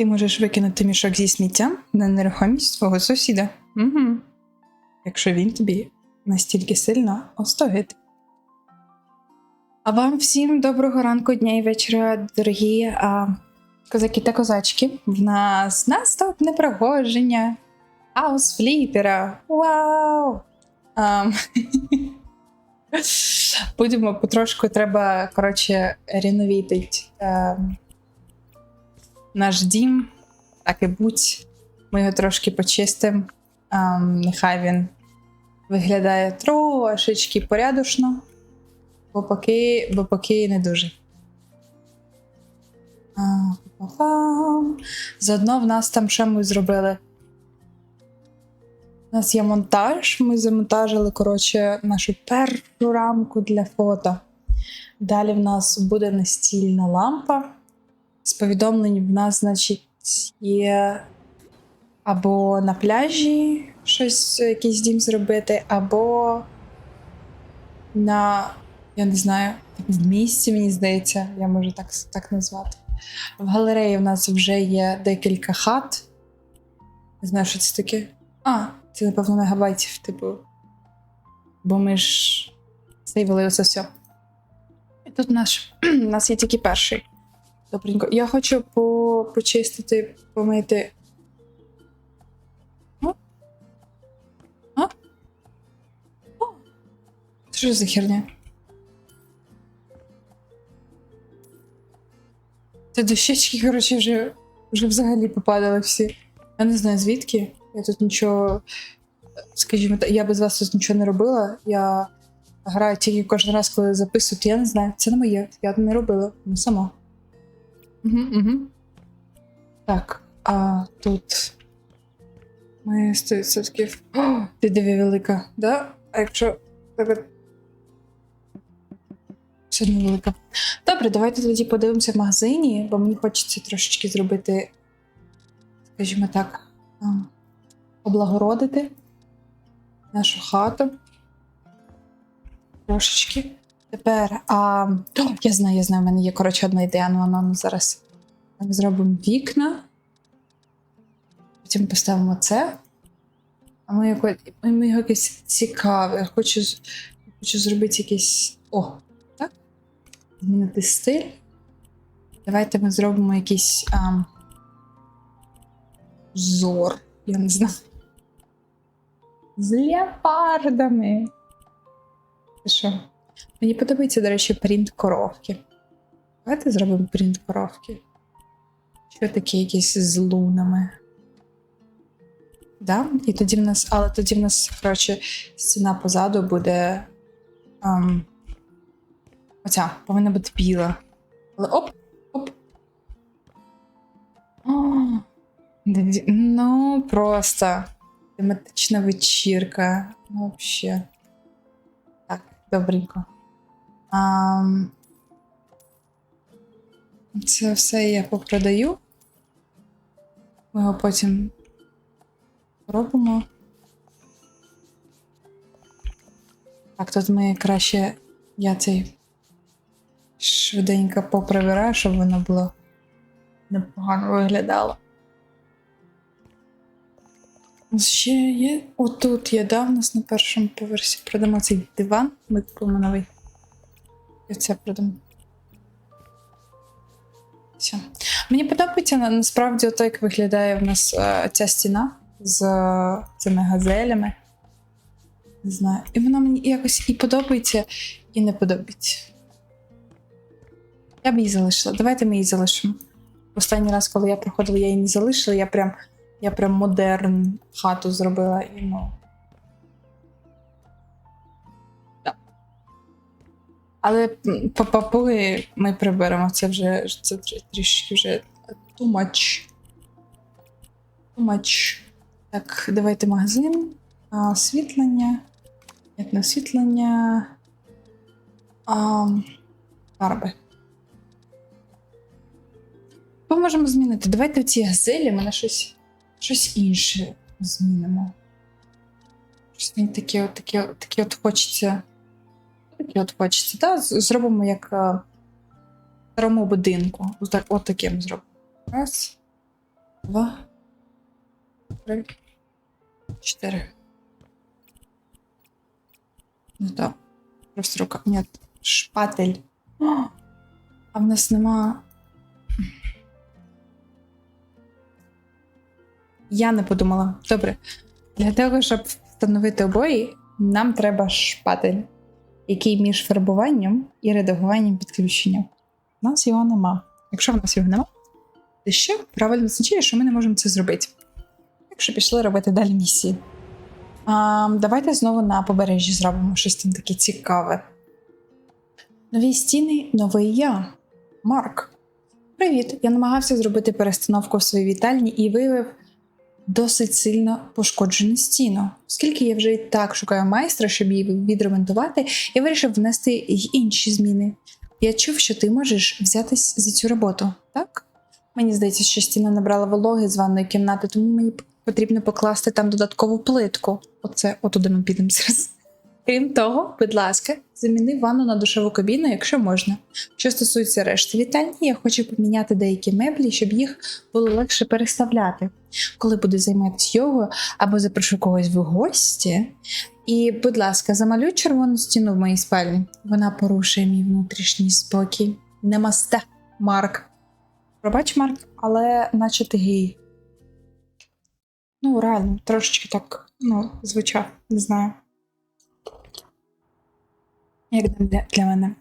Ти можеш викинути мішок зі сміттям на нерухомість свого сусіда. Угу. Якщо він тобі настільки сильно остоїть. А вам всім доброго ранку, дня і вечора, дорогі а, козаки та козачки. В нас наступне проходження Хаус фліпера. Вау! Ам, Будемо потрошку треба, коротше, реновітить ем, наш дім, так і будь. Ми його трошки почистимо. Нехай він виглядає трошечки порядочно, бо поки, бо поки не дуже. Заодно в нас там що ми зробили? У нас є монтаж. Ми замонтажили, коротше, нашу першу рамку для фото. Далі в нас буде настільна лампа. З повідомлень в нас, значить, є або на пляжі щось, якийсь дім зробити, або на, я не знаю, в місті, мені здається, я можу так, так назвати. В галереї в нас вже є декілька хат. Не знаю, що це таке. А, це, напевно, мегабайтів, типу. Бо ми ж сейвили оце все. І тут наш, у нас є тільки перший. Добренько. Я хочу по, почистити, помити. О? А? О! Що за херня? Це дощечки, коротше, вже, вже взагалі попадали всі. Я не знаю звідки. Я тут нічого, скажімо я без вас тут нічого не робила. Я граю тільки кожен раз, коли записую, то я не знаю. Це не моє. Я не робила. Не сама. Угу, угу. Так, а тут. Ми 100%. О, ти диви велика, да? А якщо. так, Сьогодні велика. Добре, давайте тоді подивимося в магазині, бо мені хочеться трошечки зробити, скажімо так, облагородити нашу хату. Трошечки. Тепер, а, я знаю, я знаю, в мене є, коротше, одна ідея, ну, ну, ну зараз ми зробимо вікна. Потім поставимо це. А ми, яко, ми, його якесь цікаве. Хочу, хочу зробити якийсь. О, так? Змінити стиль. Давайте ми зробимо якийсь ам, зор. Я не знаю. З леопардами. Що? Мені подобається, до речі, принт коровки. Давайте зробимо принт коровки. Що таке якісь з лунами? Да? І тоді в нас, але тоді в нас, коротше, стіна позаду буде. ем, оця повинна бути біла. Але оп, оп. О, ну, просто тематична вечірка. Ну, взагалі. Добренько. Ам, це все я попродаю. Ми його потім робимо. Так, тут ми краще я цей швиденько попривираю, щоб воно було непогано виглядало. Ще є. Отут є, да, у нас на першому поверсі продамо цей диван. Ми. І це продамо. Все. Мені подобається на- насправді ото, як виглядає в нас е, ця стіна з е, цими газелями. Не знаю. І вона мені якось і подобається, і не подобається. Я б її залишила. Давайте ми її залишимо. Останній раз, коли я проходила, я її не залишила, я прям, я прям модерн хату зробила і ну. Да. Але по папуги ми приберемо. Це вже це трішки вже too much. Too much. Так, давайте магазин. А, освітлення. Як не освітлення. А, фарби. Що можемо змінити? Давайте ці газелі ми на щось, щось інше змінимо. Щось мені таке, от, таке, таке от хочеться. Таке от хочеться. Та, зробимо як е, в старому будинку. От таким зробимо. Раз. два, три, чотири. Ну так. Просто рука. Ні, шпатель. А в нас нема. Я не подумала. Добре. Для того, щоб встановити обої, нам треба шпатель, який між фарбуванням і редагуванням підключення. У нас його нема. Якщо в нас його нема, то що правильно означає, що ми не можемо це зробити. Якщо пішли робити далі місії. А, давайте знову на побережжі зробимо щось там таке цікаве. Нові стіни, новий я. Марк. Привіт! Я намагався зробити перестановку в своїй вітальні і виявив досить сильно пошкоджену стіну. Оскільки я вже і так шукаю майстра, щоб її відремонтувати, я вирішив внести й інші зміни. Я чув, що ти можеш взятись за цю роботу, так? Мені здається, що стіна набрала вологи з ванної кімнати, тому мені потрібно покласти там додаткову плитку. Оце отуди ми підемо зараз. Крім того, будь ласка, заміни ванну на душову кабіну, якщо можна. Що стосується решти вітальні, я хочу поміняти деякі меблі, щоб їх було легше переставляти. Коли буду займатися йогою або запрошу когось в гості. І, будь ласка, замалюй червону стіну в моїй спальні. Вона порушує мій внутрішній спокій. Немасте, Марк. Пробач, Марк, але наче ти гей. Ну, реально, трошечки так, ну, звучав, не знаю. Як для, мене.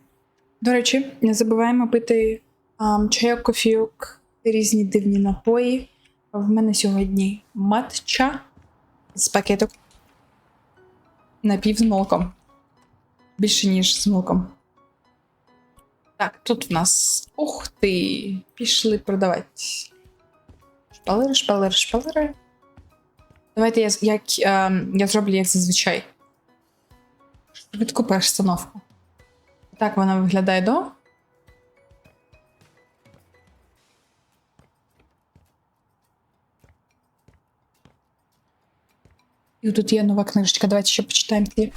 До речі, не забуваємо пити ам, чайок, кофійок, різні дивні напої. В мене сьогодні матча з пакеток. Напів з молоком. Більше, ніж з молоком. Так, тут в нас. Ух ти! Пішли продавати. Шпалери, шпалери, шпалери. Давайте я, як, ем, я зроблю як зазвичай. Швидку перестановку. Так вона виглядає до. І тут є нова книжечка, давайте ще почитаємо її.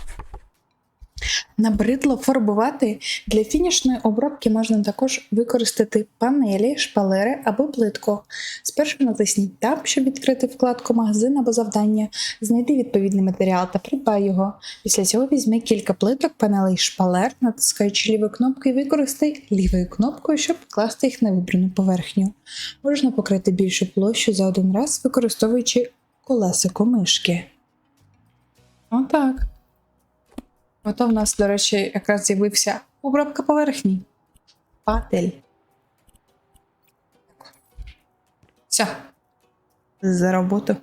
Набридло фарбувати. Для фінішної обробки можна також використати панелі, шпалери або плитку. Спершу натисніть Tab, щоб відкрити вкладку магазин або завдання, знайди відповідний матеріал та придбай його. Після цього візьми кілька плиток, панелей шпалер, натискаючи лівою кнопкою, і використай лівою кнопкою, щоб покласти їх на вибрану поверхню. Можна покрити більшу площу за один раз, використовуючи колесико мишки. Отак. Ото в нас, до речі, якраз з'явився обробка поверхні. Патель. Все. За роботу.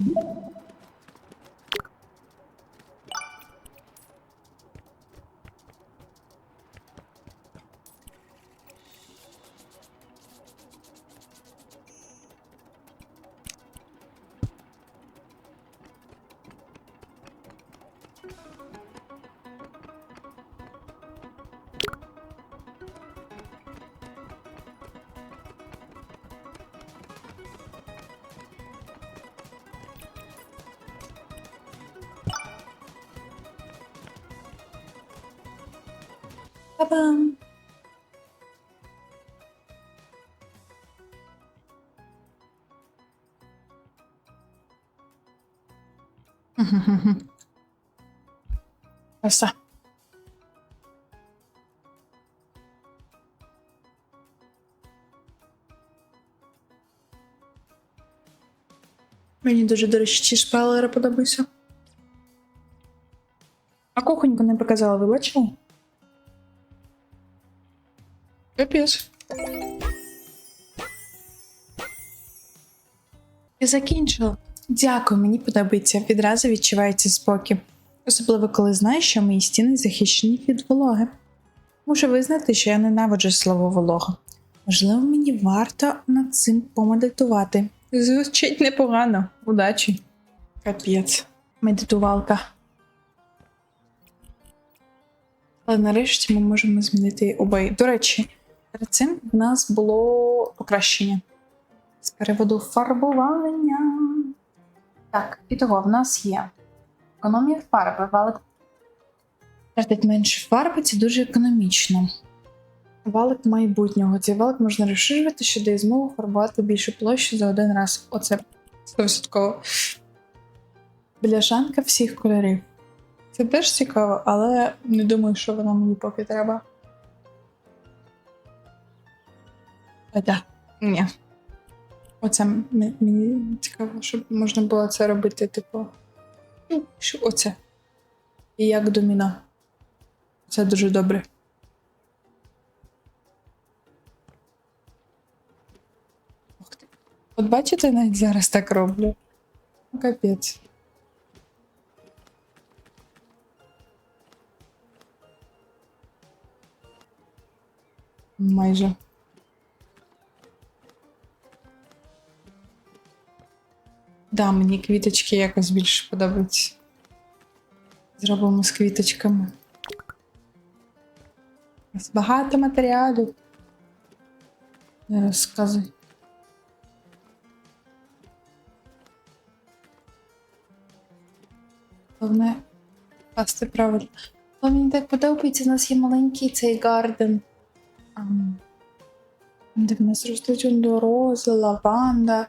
you Та-бам! Краса. Мені дуже, до речі, ці шпалери подобаються. А кухоньку не показала, ви? Капець. Я закінчила. Дякую, мені подобається. Відразу відчувається спокій. Особливо, коли знаєш, що мої стіни захищені від вологи. Мушу визнати, що я ненавиджу слово волога. Можливо, мені варто над цим помедитувати. Звучить непогано. Удачі. Капець. Медитувалка. Але нарешті ми можемо змінити обоє. До речі, перед цим в нас було покращення з переводу фарбування. Так, і того в нас є економія фарби. Валик тратить менше фарби, це дуже економічно. Валик майбутнього. Цей валик можна розширювати, що дає змогу фарбувати більшу площу за один раз. Оце 100%. Бляшанка всіх кольорів. Це теж цікаво, але не думаю, що воно мені поки треба. Да. Ні. Оце мені цікаво, щоб можна було це робити, типу. ну, що Оце. І як доміно. Це дуже добре. От бачите, навіть зараз так роблю. Капець. Майже. Да, мені квіточки якось більше подобаються. Зробимо з квіточками. Багато матеріалів. Не розказуй. Головне пасти правильно. Але мені так подобається, у нас є маленький цей гарден. Де в нас ростуть ондорози, лаванда.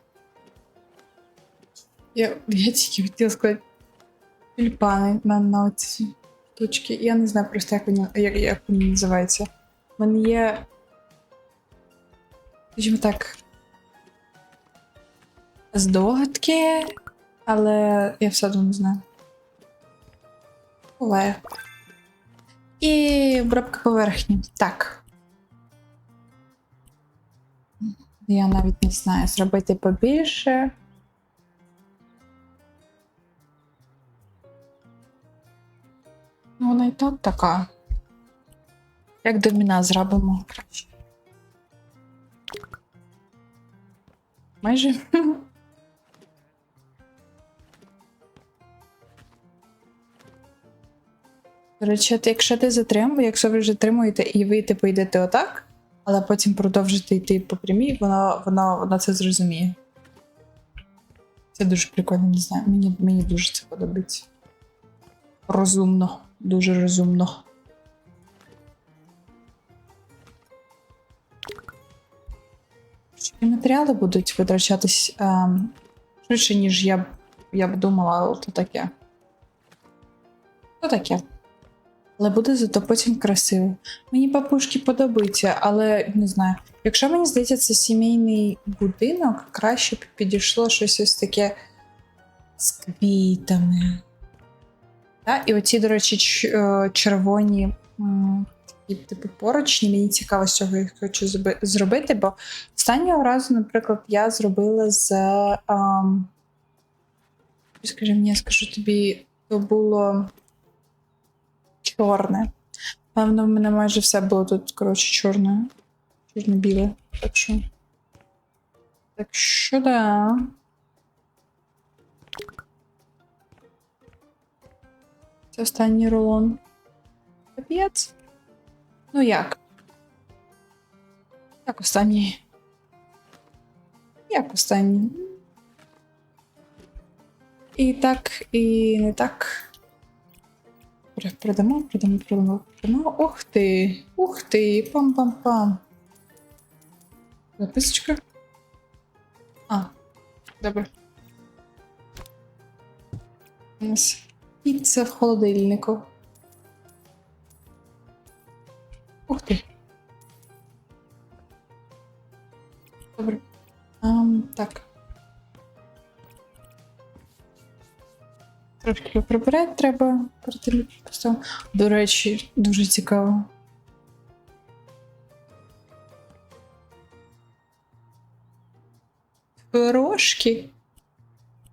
Я, я тільки хотіла сказати тюльпани на, на ці штучки. Я не знаю просто, як вони, як, як вони називаються. У мене є. Скажімо так. Здогадки, але я все одно не знаю. Буває. І обробка поверхні. Так. Я навіть не знаю, зробити побільше. Вона і так така. Як доміна зробимо краще. Майже. До речі, якщо ти затримуєш, якщо ви затримуєте і ви типу йдете отак, але потім продовжите йти по прямій, воно, воно, воно це зрозуміє. Це дуже прикольно, не знаю. Мені, мені дуже це подобається. Розумно, дуже розумно. І матеріали будуть витрачатись ем, швидше, ніж я б, я б думала, то таке. То таке. Але буде зато потім красиво. Мені бабушки подобаються, але не знаю. Якщо мені здається, це сімейний будинок, краще б підійшло щось ось таке з квітами. Та? І оці, до речі, е, червоні такі, типу поручні. Мені цікаво, з я їх хочу зробити, бо останнього разу, наприклад, я зробила з ем, Скажи мені, я скажу тобі, то було чорне. Певно, в мене майже все було тут, коротше, чорне. Чорно-біле. Так що. Так що да. Це останній рулон. Капець. Ну як? Як останній? Як останній? І так, і не так. Продамо, продамо, продамо, продамо. Ух ти! Ух ти! Пам-пам-пам. Записочка. А, добре. У піца в холодильнику. Ух ти. Добре. Ам, так. Трошки прибирати треба тим. До речі, дуже цікаво. Трошки.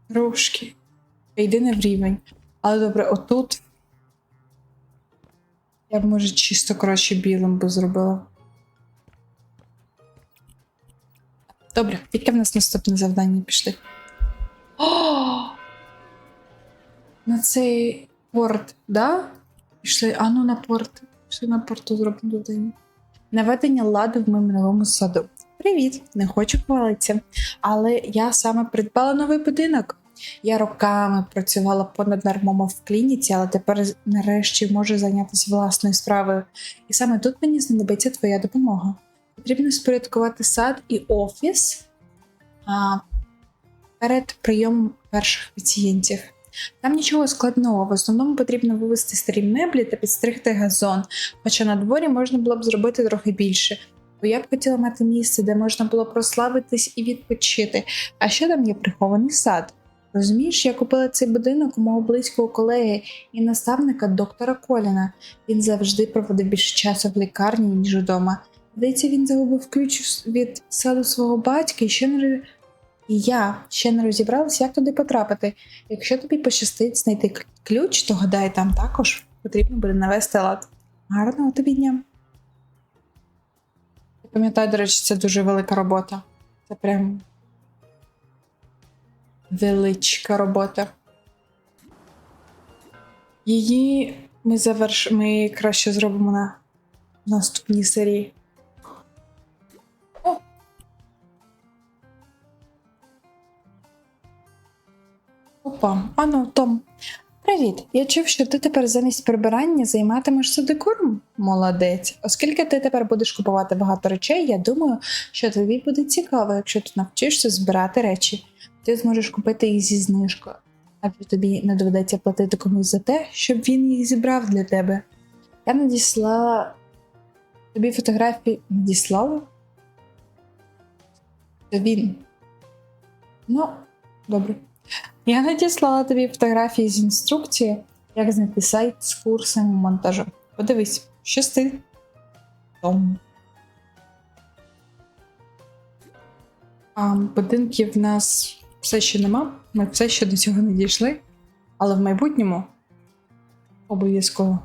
Трошки. Йди не в рівень. Але добре, отут. Я б, може, чисто коротше білим би зробила. Добре, яке в нас наступне завдання пішли? О! На цей порт, да? Пішли, а ну на порт. Пішли на порту зробимо завдання. Наведення ладу в моєму новому саду. Привіт, не хочу хвалитися, але я саме придбала новий будинок. Я роками працювала понад нормами в клініці, але тепер нарешті можу зайнятися власною справою. І саме тут мені знадобиться твоя допомога. Потрібно спорядкувати сад і офіс а, перед прийомом перших пацієнтів. Там нічого складного, в основному потрібно вивести старі меблі та підстригти газон, хоча на дворі можна було б зробити трохи більше. Бо я б хотіла мати місце, де можна було прославитись і відпочити. А ще там є прихований сад. Розумієш, я купила цей будинок у мого близького колеги і наставника доктора Коліна. Він завжди проводив більше часу в лікарні, ніж вдома. Здається, він загубив ключ від саду свого батька і ще не і я ще не розібралася, як туди потрапити. Якщо тобі пощастить знайти ключ, то гадай, там також потрібно буде навести лад. Гарного тобі дня. Я пам'ятаю, до речі, це дуже велика робота. Це прям величка робота. Її ми заверш... ми краще зробимо на наступній серії. Опа, ану, Том. Привіт! Я чув, що ти тепер замість прибирання займатимешся декором? Молодець. Оскільки ти тепер будеш купувати багато речей, я думаю, що тобі буде цікаво, якщо ти навчишся збирати речі. Ти зможеш купити їх зі знижкою, а тобі не доведеться платити комусь за те, щоб він їх зібрав для тебе. Я надіслала тобі фотографії. Надіслала? Це він. Ну, добре. Я надіслала тобі фотографії з інструкції, як знайти сайт з курсом монтажу. Подивись, щасти. Том. А, будинків в нас все ще нема. Ми все ще до цього не дійшли. Але в майбутньому обов'язково.